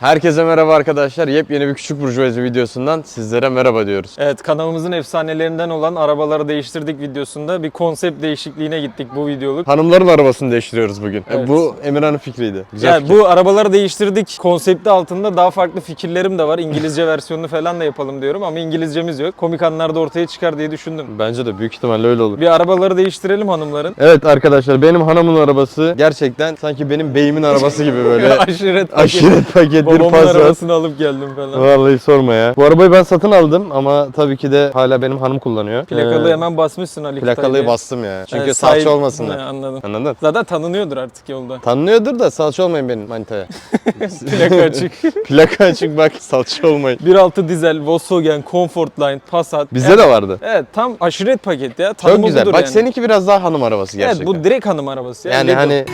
Herkese merhaba arkadaşlar. Yepyeni bir küçük burjuvazi videosundan sizlere merhaba diyoruz. Evet kanalımızın efsanelerinden olan arabaları değiştirdik videosunda bir konsept değişikliğine gittik bu videoluk. Hanımların arabasını değiştiriyoruz bugün. E, Evet. Bu Emirhan'ın fikriydi. Güzel Yani fikir. bu arabaları değiştirdik konsepti altında daha farklı fikirlerim de var. İngilizce versiyonunu falan da yapalım diyorum ama İngilizcemiz yok. Komik anlar da ortaya çıkar diye düşündüm. Bence de büyük ihtimalle öyle olur. Bir arabaları değiştirelim hanımların. Evet arkadaşlar benim hanımın arabası gerçekten sanki benim beyimin arabası gibi böyle Aşiret paket. aşiret paket bir Passat. arabasını alıp geldim falan. Vallahi sorma ya. Bu arabayı ben satın aldım ama tabii ki de hala benim hanım kullanıyor. Plakalı Ee, hemen basmışsın Ali Plakalıyı bastım ya. Çünkü Evet, salça sahip- olmasınlar. He, anladım. Anladın? Zaten tanınıyordur artık yolda. Tanınıyordur da salça olmayın benim manitaya. Plaka açık. Plaka açık bak salça olmayın. 1.6 dizel, Volkswagen, Comfortline, Passat. Bizde de vardı. Evet tam aşiret paket ya. Çok Tanımı güzel. budur Bak yani. seninki biraz daha hanım arabası gerçekten. Evet bu direkt hanım arabası. ya. yani Lego. hani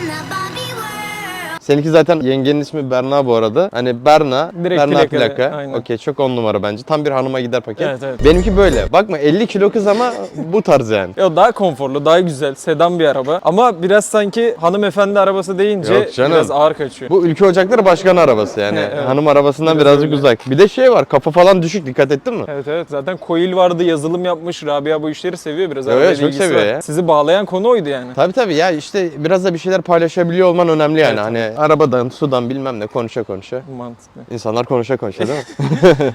seninki zaten yengenin ismi Berna bu arada. Hani Berna, Direkt Berna plaka. aynen. Okey çok on numara bence. Tam bir hanıma gider paket. Evet, evet. Benimki böyle. Bakma 50 kilo kız ama bu tarz yani. Ya daha konforlu, daha güzel, sedan bir araba. Ama biraz sanki hanımefendi arabası deyince Yok canım. biraz ağır kaçıyor. Bu Ülke Ocakları Başkanı arabası yani. Evet. Hanım arabasından Biraz birazcık öyle. uzak. Bir de şey var kafa falan düşük dikkat ettin mi? Evet evet zaten coil vardı, yazılım yapmış. Rabia bu işleri seviyor biraz. Evet, arabayla çok seviyor var. ya. Sizi bağlayan konu oydu yani. Tabii tabii ya işte biraz da bir şeyler paylaşabiliyor olman önemli yani. Evet, hani arabadan, sudan bilmem ne konuşa konuşa. Mantıklı. İnsanlar konuşa konuşa değil mi?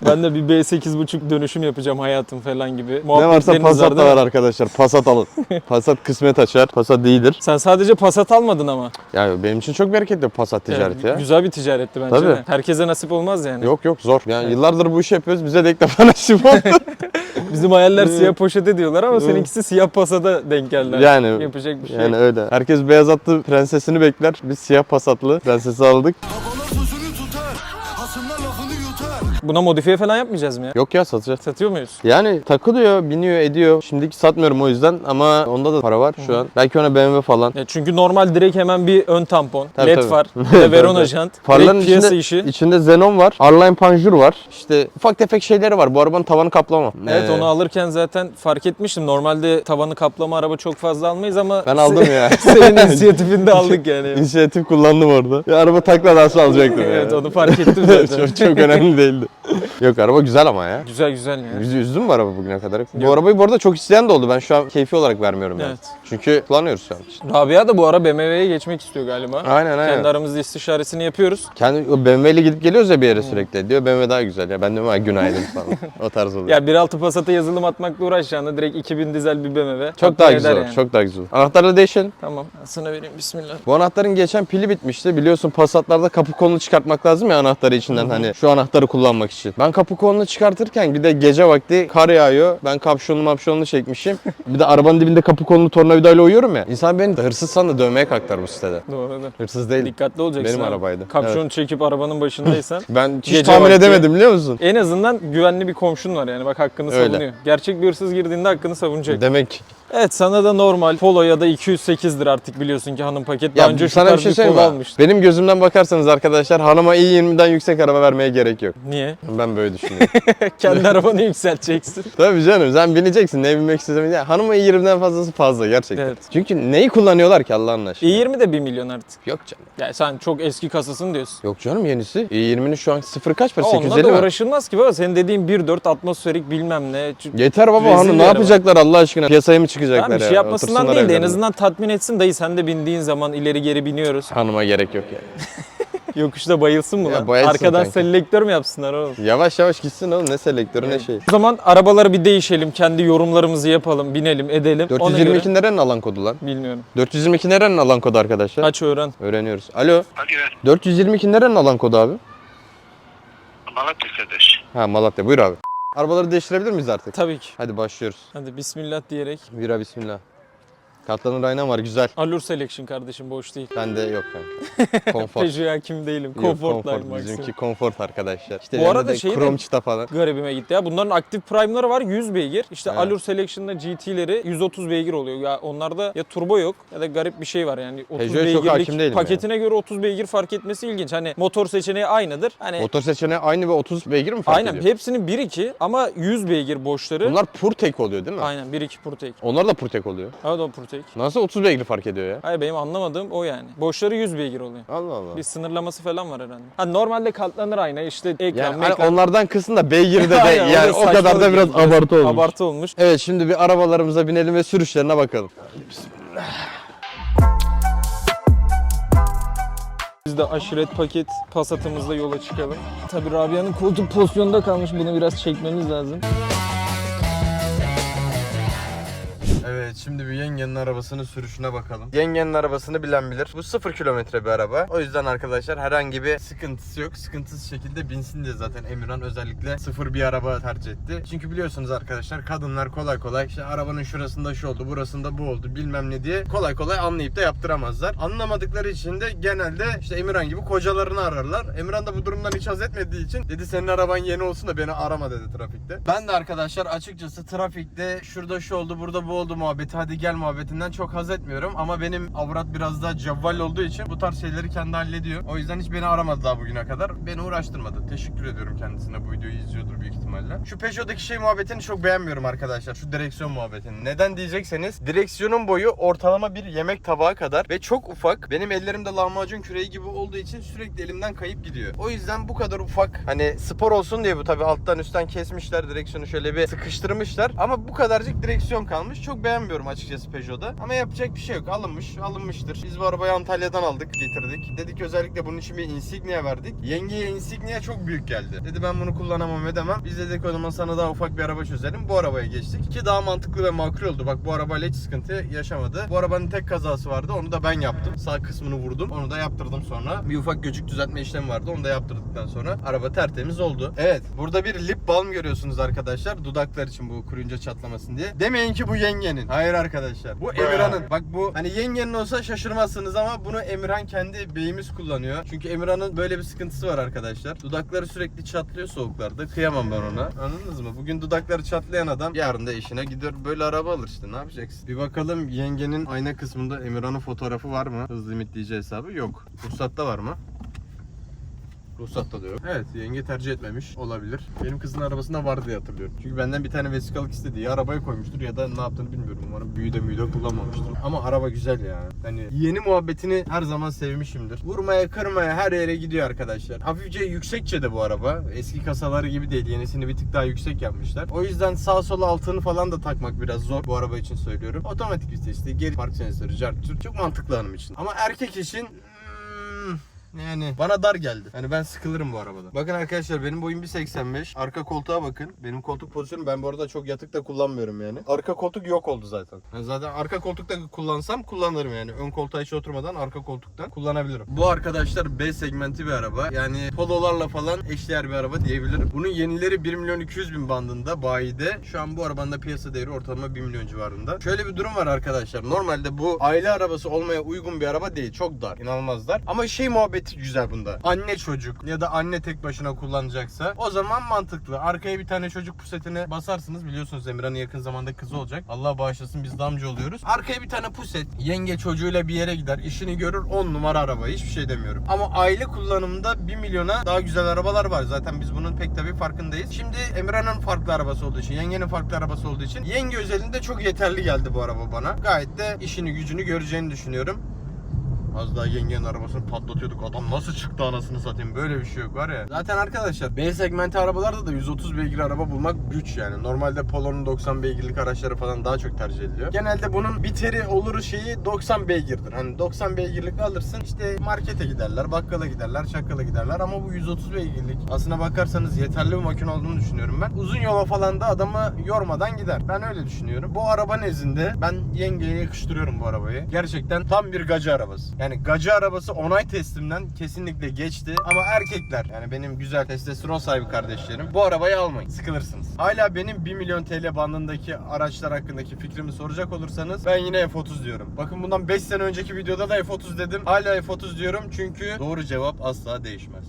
ben de bir B8.5 dönüşüm yapacağım hayatım falan gibi. ne varsa Passat da var arkadaşlar. Passat alın. Passat kısmet açar. Passat değildir. Sen sadece Passat almadın ama. Ya benim için çok bereketli Passat ticareti Yani ya. Güzel bir ticaretti bence Tabii. de. Herkese nasip olmaz yani. Yok yok zor. Yani yıllardır bu işi yapıyoruz. Bize de ilk defa nasip oldu. Bizim hayaller siyah poşete diyorlar ama seninkisi siyah Passat'a denk geldi. yani Yapacak bir şey yani öyle. Herkes beyaz atlı prensesini bekler. Biz siyah Passatlı prensesi aldık. Buna modifiye falan yapmayacağız mı ya? Yok ya satacağız. Satıyor muyuz? Yani takılıyor, biniyor, ediyor. Şimdiki satmıyorum o yüzden ama onda da para var şu an. Belki ona BMW falan. Ya çünkü normal direkt hemen bir ön tampon, Tabii, led tabii. far, bir de Verona jant, Farların direkt piyasa içinde, işi. içinde Xenon var, Arline panjur var. İşte ufak tefek şeyleri var. Bu arabanın tavanı kaplama. Evet Ee, onu alırken zaten fark etmiştim. Normalde tavanı kaplama araba çok fazla almayız ama Ben aldım ya. senin inisiyatifinde aldık yani. İnisiyatif kullandım orada. Ya araba takla dansı alacaktım evet onu fark ettim zaten. çok, çok önemli değildi. Yok araba güzel ama ya. güzel güzel ya. Üzdü, üzdün mü araba bugüne kadar? Bu Yok. arabayı bu arada çok isteyen de oldu. Ben şu an keyfi olarak vermiyorum yani. Evet. Çünkü kullanıyoruz şu an. Rabia da bu ara BMW'ye geçmek istiyor galiba. Aynen aynen. Kendi aramızda istişaresini yapıyoruz. Kendi o BMW ile gidip geliyoruz ya bir yere sürekli. Diyor BMW daha güzel ya. Ben diyorum ha günaydın falan. o tarz oluyor. Ya 1.6 Passat'a yazılım atmakla uğraşacağına direkt 2000 dizel bir BMW. çok daha güzel olur. yani. Çok daha güzel olur. Anahtarı değişelim. Tamam. Sana vereyim bismillah. Bu anahtarın geçen pili bitmişti. Biliyorsun Passat'larda kapı kolunu çıkartmak lazım ya anahtarı içinden hani şu anahtarı kullanmak için. Ben kapı kolunu çıkartırken bir de gece vakti kar yağıyor. Ben kapşonlu mapşonlu çekmişim. bir de arabanın dibinde kapı kolunu tornavidayla uyuyorum ya. İnsan beni hırsız sandı dövmeye kalkar bu sitede. Doğrudur. Hırsız değil. Dikkatli olacaksın. Benim abi. arabaydı. Kapşonu çekip arabanın başındaysan Ben hiç Gece tahmin vakti- edemedim biliyor musun? en azından güvenli bir komşun var yani bak hakkını Öyle. savunuyor. Gerçek bir hırsız girdiğinde hakkını savunacak. Demek. Evet sana da normal Polo ya da 208'dir artık biliyorsun ki hanım paket. Daha Ya önce sana bir şey söyleyeyim mi? Benim gözümden bakarsanız arkadaşlar hanıma i20'den yüksek araba vermeye gerek yok. Niye? Ben böyle düşünüyorum. Kendi arabanı yükselteceksin. Tabii canım sen bineceksin ne binmek istediğin. Ya, hanıma i20'den fazlası fazla gerçekten. Evet. Çünkü neyi kullanıyorlar ki Allah'ın aşkına? i20 de 1 milyon artık. Yok canım. Yani sen çok eski kasasını diyorsun. Yok canım yenisi. i20'nin şu an sıfırı kaç para? Ama Onunla 850 da mi? uğraşılmaz ki baba. Senin dediğin 1.4 atmosferik bilmem ne. Yeter baba hanım ne yapacaklar Allah aşkına? Piyasaya mı çıkacaklar Tamam bir ya? şey yapmasından değil de en azından tatmin etsin dayı sen de bindiğin zaman ileri geri biniyoruz. Hanıma gerek yok yani. Yokuşta bayılsın mı lan? bayılsın Arkadan kanka. selektör mü yapsınlar oğlum? Yavaş yavaş gitsin oğlum ne selektörü ne şey. O zaman arabaları bir değişelim, kendi yorumlarımızı yapalım, binelim, edelim. Ona 422 göre... nerenin alan kodu lan? Bilmiyorum. 422 nerenin alan kodu arkadaşlar? Aç öğren. Öğreniyoruz. Alo. Alo, 422 nerenin alan kodu abi? Malatya kardeş. Ha Malatya buyur abi. Arabaları değiştirebilir miyiz artık? Tabii ki. Hadi başlıyoruz. Hadi bismillah diyerek. Bira bismillah. Katlanır aynan var güzel. Allure Selection kardeşim boş değil. Bende yok kanka. Konfor. Peugeot hakim değilim. Yok, Comfortline konfor. maksimum. Bizimki konfort arkadaşlar. İşte Bu arada de- krom çıta falan. Garibime gitti ya. Bunların aktif prime'ları var 100 beygir. İşte Evet. Allure Selection'da GT'leri 130 beygir oluyor. Ya onlarda ya turbo yok ya da garip bir şey var yani. 30 Peugeot'a çok hakim beygirlik paketine göre 30 beygir fark etmesi ilginç. Hani motor seçeneği aynıdır. Hani Motor seçeneği aynı ve 30 beygir mi fark aynen ediyor? hepsinin 1-2 ama 100 beygir boşları. Bunlar Purtek oluyor değil mi? Aynen 1-2 Purtek. Onlar da Purtek oluyor. Evet o Purtek. Tek. Nasıl 30 beygir fark ediyor ya? Hayır benim anlamadığım o yani. Boşları 100 beygir oluyor. Allah Allah. Bir sınırlaması falan var herhalde. Ha normalde katlanır ayna işte ekran yani hani onlardan kısım da beygiri de Aynen. Yani o kadar da biraz yani. abartı olmuş. Abartı olmuş. Evet şimdi bir arabalarımıza binelim ve sürüşlerine bakalım. Biz de aşiret paket pasatımızla yola çıkalım. Tabii Rabia'nın koltuk pozisyonunda kalmış. Bunu biraz çekmemiz lazım. Evet şimdi bir yengenin arabasının sürüşüne bakalım. Yengenin arabasını bilen bilir. Bu 0 kilometre bir araba. O yüzden arkadaşlar herhangi bir sıkıntısı yok. Sıkıntısız şekilde binsin diye zaten Emirhan özellikle sıfır bir araba tercih etti. Çünkü biliyorsunuz arkadaşlar kadınlar kolay kolay işte arabanın şurasında şu oldu burasında bu oldu bilmem ne diye kolay kolay anlayıp da yaptıramazlar. Anlamadıkları için de genelde işte Emirhan gibi kocalarını ararlar. Emirhan da bu durumdan hiç haz etmediği için dedi senin araban yeni olsun da beni arama dedi trafikte. Ben de arkadaşlar açıkçası trafikte şurada şu oldu burada bu oldu muhabbeti hadi gel muhabbetinden çok haz etmiyorum. Ama benim avrat biraz daha cevval olduğu için bu tarz şeyleri kendi hallediyor. O yüzden hiç beni aramadı daha bugüne kadar. Beni uğraştırmadı. Teşekkür ediyorum kendisine bu videoyu izliyordur büyük ihtimalle. Şu Peugeot'daki şey muhabbetini çok beğenmiyorum arkadaşlar. Şu direksiyon muhabbetini. Neden diyecekseniz direksiyonun boyu ortalama bir yemek tabağı kadar ve çok ufak. Benim ellerimde lahmacun küreği gibi olduğu için sürekli elimden kayıp gidiyor. O yüzden bu kadar ufak hani spor olsun diye bu tabi alttan üstten kesmişler direksiyonu şöyle bir sıkıştırmışlar. Ama bu kadarcık direksiyon kalmış. Çok beğenmiyorum açıkçası Peugeot'da. Ama yapacak bir şey yok. Alınmış, alınmıştır. Biz bu arabayı Antalya'dan aldık, getirdik. Dedik özellikle bunun için bir insignia verdik. Yengeye insignia çok büyük geldi. Dedi ben bunu kullanamam edemem. Biz dedik o zaman sana daha ufak bir araba çözelim. Bu arabaya geçtik. Ki daha mantıklı ve makul oldu. Bak bu arabayla hiç sıkıntı yaşamadı. Bu arabanın tek kazası vardı. Onu da ben yaptım. Sağ kısmını vurdum. Onu da yaptırdım sonra. Bir ufak göcük düzeltme işlemi vardı. Onu da yaptırdıktan sonra araba tertemiz oldu. Evet. Burada bir lip balm görüyorsunuz arkadaşlar. Dudaklar için bu kuruyunca çatlamasın diye. Demeyin ki bu yengenin. Hayır arkadaşlar. Bu Emirhan'ın. Bak bu hani yengenin olsa şaşırmazsınız ama bunu Emirhan kendi beyimiz kullanıyor. Çünkü Emirhan'ın böyle bir sıkıntısı var arkadaşlar. Dudakları sürekli çatlıyor soğuklarda. Kıyamam ben ona. Anladınız mı? Bugün dudakları çatlayan adam yarın da işine gidiyor böyle araba alır işte. Ne yapacaksın? Bir bakalım yengenin ayna kısmında Emirhan'ın fotoğrafı var mı? Hız limitleyici hesabı yok. Ruhsatta var mı? Ruhsatta da yok. Evet yenge tercih etmemiş olabilir. Benim kızın arabasında var diye hatırlıyorum. Çünkü benden bir tane vesikalık istedi. Ya arabaya koymuştur ya da ne yaptığını bilmiyorum. Umarım büyüde müyde kullanmamıştır. Ama araba güzel ya. Hani yeni muhabbetini her zaman sevmişimdir. Vurmaya kırmaya her yere gidiyor arkadaşlar. Hafifçe yüksekçe de bu araba. Eski kasaları gibi değil. Yenisini bir tık daha yüksek yapmışlar. O yüzden sağ sola altını falan da takmak biraz zor bu araba için söylüyorum. Otomatik vitesli, geri park sensörü, jurt. Çok mantıklı hanım için. Ama erkek için yani bana dar geldi. Yani ben sıkılırım bu arabada. Bakın arkadaşlar benim boyum 1.85. Arka koltuğa bakın. Benim koltuk pozisyonu ben bu arada çok yatık da kullanmıyorum yani. Arka koltuk yok oldu zaten. Yani zaten arka koltukta kullansam kullanırım yani. Ön koltuğa hiç oturmadan arka koltuktan kullanabilirim. Bu arkadaşlar B segmenti bir araba. Yani pololarla falan eşdeğer bir araba diyebilirim. Bunun yenileri 1 milyon 200 bin bandında bayide. Şu an bu arabanın da piyasa değeri ortalama 1 milyon civarında. Şöyle bir durum var arkadaşlar. Normalde bu aile arabası olmaya uygun bir araba değil. Çok dar. inanılmaz dar. Ama şey muhabbeti güzel bunda. Anne çocuk ya da anne tek başına kullanacaksa o zaman mantıklı. Arkaya bir tane çocuk pusetine basarsınız. Biliyorsunuz Emirhan'ın yakın zamanda kızı olacak. Allah bağışlasın biz de amca oluyoruz. Arkaya bir tane puset. Yenge çocuğuyla bir yere gider. işini görür 10 numara araba. Hiçbir şey demiyorum. Ama aile kullanımında 1 milyona daha güzel arabalar var. Zaten biz bunun pek tabii farkındayız. Şimdi Emirhan'ın farklı arabası olduğu için, yengenin farklı arabası olduğu için yenge özelinde çok yeterli geldi bu araba bana. Gayet de işini gücünü göreceğini düşünüyorum. Az daha yengenin arabasını patlatıyorduk. Adam nasıl çıktı anasını satayım. Böyle bir şey yok var ya. Zaten arkadaşlar B segmenti arabalarda da 130 beygir araba bulmak güç yani. Normalde Polo'nun 90 beygirlik araçları falan daha çok tercih ediliyor. Genelde bunun biteri oluru şeyi 90 beygirdir. Hani 90 beygirlik alırsın işte markete giderler, bakkala giderler, çakkala giderler ama bu 130 beygirlik. Aslına bakarsanız yeterli bir makine olduğunu düşünüyorum ben. Uzun yola falan da adamı yormadan gider. Ben öyle düşünüyorum. Bu araba nezdinde ben yengeye yakıştırıyorum bu arabayı. Gerçekten tam bir gacı arabası. Yani gacı arabası onay testimden kesinlikle geçti. Ama erkekler yani benim güzel testosteron sahibi kardeşlerim bu arabayı almayın. Sıkılırsınız. Hala benim 1 milyon TL bandındaki araçlar hakkındaki fikrimi soracak olursanız ben yine F30 diyorum. Bakın bundan 5 sene önceki videoda da F30 dedim. Hala F30 diyorum çünkü doğru cevap asla değişmez.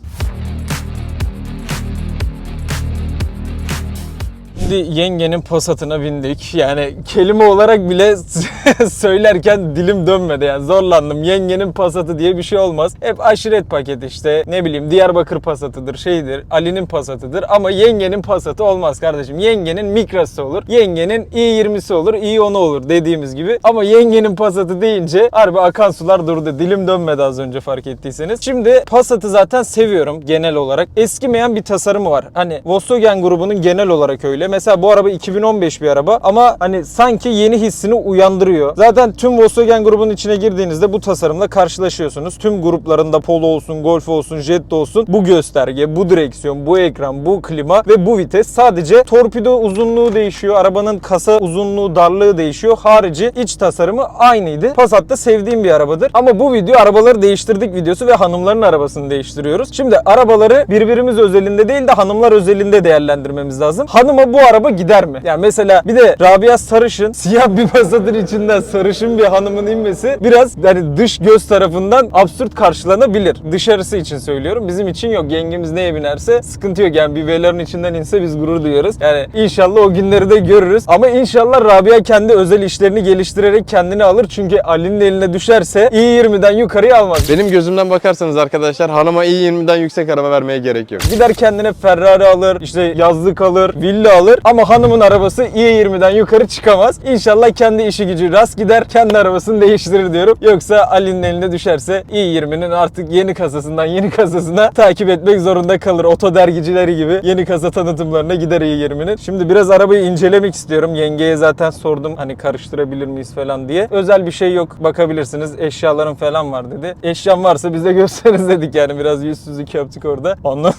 Şimdi yengenin pasatına bindik. Yani kelime olarak bile söylerken dilim dönmedi yani zorlandım. Yengenin pasatı diye bir şey olmaz. Hep aşiret paketi işte ne bileyim Diyarbakır pasatıdır şeydir Ali'nin pasatıdır ama yengenin pasatı olmaz kardeşim. Yengenin mikrası olur. Yengenin i20'si olur i10'u olur dediğimiz gibi. Ama yengenin pasatı deyince harbi akan sular durdu. Dilim dönmedi az önce fark ettiyseniz. Şimdi Passat'ı zaten seviyorum genel olarak. Eskimeyen bir tasarımı var. Hani Volkswagen grubunun genel olarak öyle. Mesela bu araba 2015 bir araba ama hani sanki yeni hissini uyandırıyor. Zaten tüm Volkswagen grubunun içine girdiğinizde bu tasarımla karşılaşıyorsunuz. Tüm gruplarında Polo olsun, Golf olsun, Jetta olsun bu gösterge, bu direksiyon, bu ekran, bu klima ve bu vites. Sadece torpido uzunluğu değişiyor. Arabanın kasa uzunluğu, darlığı değişiyor. Harici iç tasarımı aynıydı. Passat da sevdiğim bir arabadır. Ama bu video arabaları değiştirdik videosu ve hanımların arabasını değiştiriyoruz. Şimdi arabaları birbirimiz özelinde değil de hanımlar özelinde değerlendirmemiz lazım. Hanıma bu araba gider mi? Yani mesela bir de Rabia sarışın, siyah bir Passat'ın içinden sarışın bir hanımın inmesi biraz yani dış göz tarafından absürt karşılanabilir. Dışarısı için söylüyorum. Bizim için yok. Yengemiz neye binerse sıkıntı yok. Yani bir Velar'ın içinden inse biz gurur duyarız. Yani inşallah o günleri de görürüz. Ama inşallah Rabia kendi özel işlerini geliştirerek kendini alır. Çünkü Ali'nin eline düşerse i20'den yukarıya almaz. Benim gözümden bakarsanız arkadaşlar hanıma i20'den yüksek araba vermeye gerek yok. Gider kendine Ferrari alır, işte yazlık alır, villa alır ama hanımın arabası i20'den yukarı çıkamaz. İnşallah kendi işi gücü rast gider, kendi arabasını değiştirir diyorum. Yoksa Ali'nin eline düşerse i20'nin artık yeni kasasından yeni kasasına takip etmek zorunda kalır. Oto dergicileri gibi yeni kasa tanıtımlarına gider i20'nin. Şimdi biraz arabayı incelemek istiyorum. Yengeye zaten sordum hani karıştırabilir miyiz falan diye. Özel bir şey yok bakabilirsiniz. Eşyaların falan var dedi. Eşyam varsa bize gösteririz dedik yani biraz yüzsüzlük yaptık orada. Ondan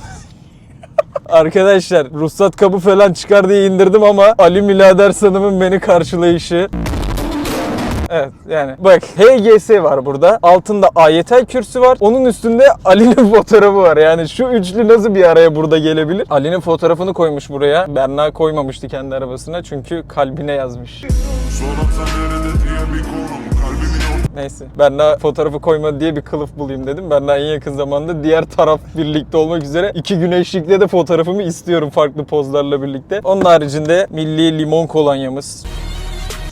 Arkadaşlar ruhsat kabı falan çıkar diye indirdim ama Ali Milader Sanım'ın beni karşılayışı Evet yani bak HGS var burada. Altında ayetel kürsü var. Onun üstünde Ali'nin fotoğrafı var. Yani şu üçlü nasıl bir araya burada gelebilir? Ali'nin fotoğrafını koymuş buraya. Berna koymamıştı kendi arabasına çünkü kalbine yazmış. Soram sen nerede diye bir Kalbimin Neyse. Berna fotoğrafı koyma diye bir kılıf bulayım dedim. Berna en yakın zamanda diğer taraf birlikte olmak üzere iki güneşlikle de fotoğrafımı istiyorum farklı pozlarla birlikte. Onun haricinde milli limon kolonyamız.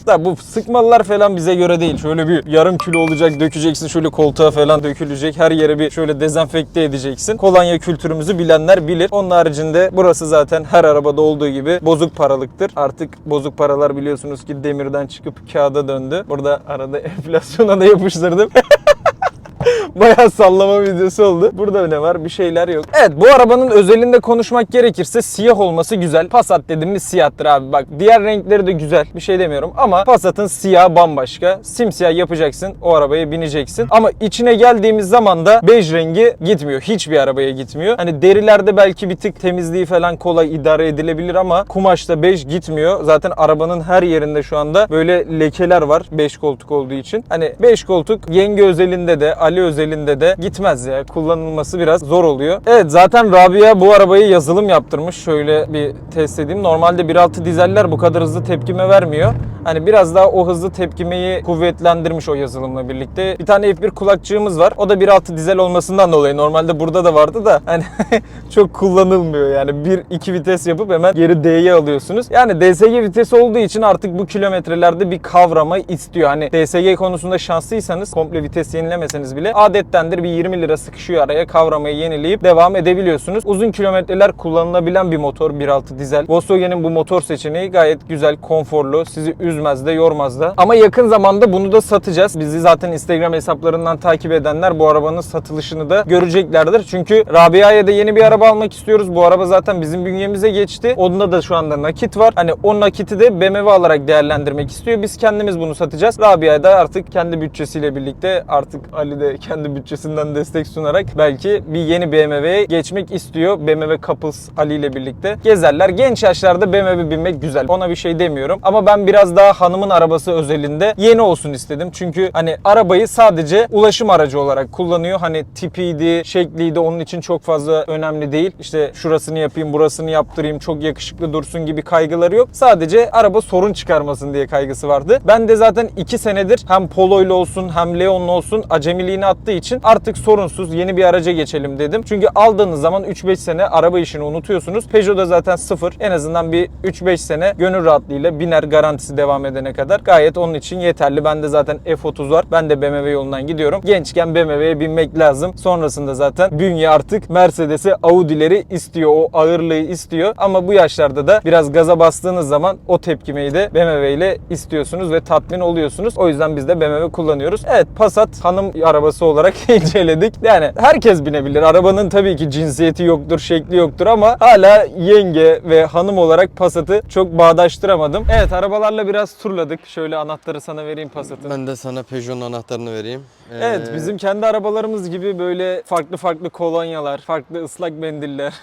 Da bu sıkmalılar falan bize göre değil. Şöyle bir yarım kilo olacak dökeceksin şöyle koltuğa falan dökülecek. Her yere bir şöyle dezenfekte edeceksin. Kolonya kültürümüzü bilenler bilir. Onun haricinde burası zaten her arabada olduğu gibi bozuk paralıktır. Artık bozuk paralar biliyorsunuz ki demirden çıkıp kağıda döndü. Burada arada enflasyona da yapıştırdım. Bayağı sallama videosu oldu. Burada ne var? Bir şeyler yok. Evet bu arabanın özelinde konuşmak gerekirse siyah olması güzel. Passat dediğimiz siyahtır abi. Bak diğer renkleri de güzel. Bir şey demiyorum ama Passat'ın siyahı bambaşka. Simsiyah yapacaksın. O arabaya bineceksin. Ama içine geldiğimiz zaman da bej rengi gitmiyor. Hiçbir arabaya gitmiyor. Hani derilerde belki bir tık temizliği falan kolay idare edilebilir ama kumaşta bej gitmiyor. Zaten arabanın her yerinde şu anda böyle lekeler var. 5 koltuk olduğu için. Hani 5 koltuk yenge özelinde de Ali özelinde de gitmez ya. Kullanılması biraz zor oluyor. Evet zaten Rabia bu arabayı yazılım yaptırmış. Şöyle bir test edeyim. Normalde 1.6 dizeller bu kadar hızlı tepkime vermiyor. Hani biraz daha o hızlı tepkimeyi kuvvetlendirmiş o yazılımla birlikte. Bir tane F1 kulakçığımız var. O da 1.6 dizel olmasından dolayı. Normalde burada da vardı da hani çok kullanılmıyor yani. 1-2 vites yapıp hemen geri D'ye alıyorsunuz. Yani DSG vitesi olduğu için artık bu kilometrelerde bir kavrama istiyor. Hani DSG konusunda şanslıysanız komple vites yenilemeseniz bile adettendir bir 20 lira sıkışıyor araya kavramayı yenileyip devam edebiliyorsunuz. Uzun kilometreler kullanılabilen bir motor 1.6 dizel. Volkswagen'in bu motor seçeneği gayet güzel, konforlu. Sizi üzmez de yormaz da. Ama yakın zamanda bunu da satacağız. Bizi zaten Instagram hesaplarından takip edenler bu arabanın satılışını da göreceklerdir. Çünkü Rabia'ya da yeni bir araba almak istiyoruz. Bu araba zaten bizim bünyemize geçti. Onda da şu anda nakit var. Hani o nakiti de BMW alarak değerlendirmek istiyor. Biz kendimiz bunu satacağız. Rabia da artık kendi bütçesiyle birlikte artık Ali de kendi bütçesinden destek sunarak belki bir yeni BMW'ye geçmek istiyor. BMW Couples Ali ile birlikte gezerler. Genç yaşlarda BMW binmek güzel. Ona bir şey demiyorum. Ama ben biraz daha hanımın arabası özelinde yeni olsun istedim. Çünkü hani arabayı sadece ulaşım aracı olarak kullanıyor. Hani tipiydi, şekliydi onun için çok fazla önemli değil. İşte şurasını yapayım, burasını yaptırayım, çok yakışıklı dursun gibi kaygıları yok. Sadece araba sorun çıkarmasın diye kaygısı vardı. Ben de zaten 2 senedir hem Polo'yla olsun hem Leon'la olsun acemiliğini attığı için artık sorunsuz yeni bir araca geçelim dedim. Çünkü aldığınız zaman 3-5 sene araba işini unutuyorsunuz. Peugeot'da zaten sıfır. En azından bir 3-5 sene gönül rahatlığıyla biner garantisi devam edene kadar gayet onun için yeterli. Bende zaten F30 var. Ben de BMW yolundan gidiyorum. Gençken BMW'ye binmek lazım. Sonrasında zaten bünye artık Mercedes'e Audi'leri istiyor. O ağırlığı istiyor. Ama bu yaşlarda da biraz gaza bastığınız zaman o tepkimeyi de BMW ile istiyorsunuz ve tatmin oluyorsunuz. O yüzden biz de BMW kullanıyoruz. Evet Passat hanım arabası olarak inceledik. Yani herkes binebilir. Arabanın tabii ki cinsiyeti yoktur, şekli yoktur ama hala yenge ve hanım olarak Passat'ı çok bağdaştıramadım. Evet arabalarla biraz turladık. Şöyle anahtarı sana vereyim Passat'ın. Ben de sana Peugeot'un anahtarını vereyim. Ee, Evet bizim kendi arabalarımız gibi böyle farklı farklı kolonyalar, farklı ıslak mendiller.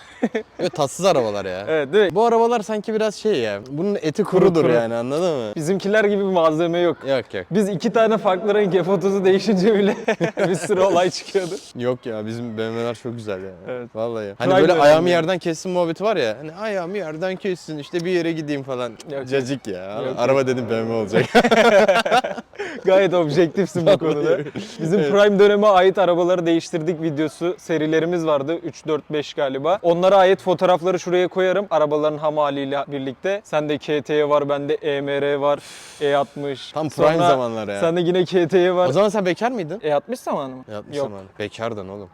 Böyle tatsız arabalar ya. evet değil mi? Bu arabalar sanki biraz şey ya. Bunun eti kurudur kuru. yani anladın mı? Bizimkiler gibi bir malzeme yok. Yok yok. Biz iki tane farklı renk F30'u değişince bile bir sürü olay çıkıyordu. Yok ya bizim BMW'ler çok güzel ya. Evet. Vallahi. Hani Prime böyle de ayağımı yerden kessin muhabbeti var ya. Hani ayağımı yerden kessin işte bir yere gideyim falan. Yok. Cacık ya. Yok. Araba dedim BMW olacak. Gayet objektifsin bu konuda. Bizim Prime döneme ait arabaları değiştirdik videosu serilerimiz vardı. 3, 4, 5 galiba. Onlara ait fotoğrafları şuraya koyarım. Arabaların ham haliyle birlikte. Sende KT'ye var, bende EMR var, E60. Tam prime Sonra zamanları ya. Sende yine KT'ye var. o zaman sen bekar mıydın? E60 zamanı mı? Yapmış Yok, zaman. Bekardın oğlum.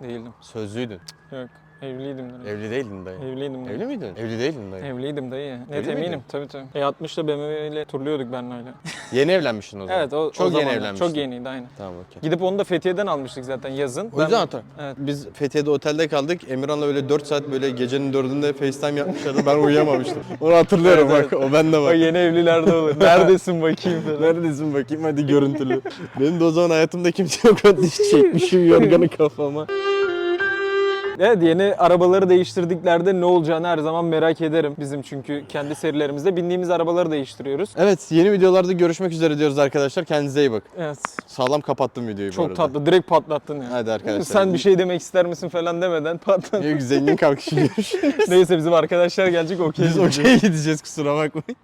değildim. Sözlüydün. Yok, evliydim. dayı. Evli değildin dayı. Evliydim. dayı. Evli miydin? Evli değildin dayı. Evliydim dayı. Net Evli eminim. miydin? Tabii tabii. E60'la BMW ile turluyorduk benle öyle. Yeni evlenmiştin o zaman. evet o, Çok o yeni evlenmiştin. Çok yeniydi aynen. Tamam okey. Gidip onu da Fethiye'den almıştık zaten yazın. O yüzden Ben- hata. Evet. Biz Fethiye'de otelde kaldık. Emirhan'la böyle 4 saat böyle gecenin 4'ünde FaceTime yapmışlardı. Ben uyuyamamıştım. Onu hatırlıyorum Evet, bak. O bende O var. yeni evlilerde olur. Neredesin bakayım falan. Neredesin bakayım hadi görüntülü. Benim de o zaman hayatımda kimse yok. Ben diş çekmişim yorganı kafama. Evet yeni arabaları değiştirdiklerde ne olacağını her zaman merak ederim. Bizim çünkü kendi serilerimizde bindiğimiz arabaları değiştiriyoruz. Evet yeni videolarda görüşmek üzere diyoruz arkadaşlar. Kendinize iyi bakın. Evet. Sağlam kapattım videoyu bu Çok arada. tatlı. Direkt patlattın ya. Hadi arkadaşlar. Sen bir şey demek ister misin falan demeden patlattın. Yok zengin kalkışı görüşürüz. Neyse bizim arkadaşlar gelecek okey. Biz okey gideceğiz kusura bakmayın.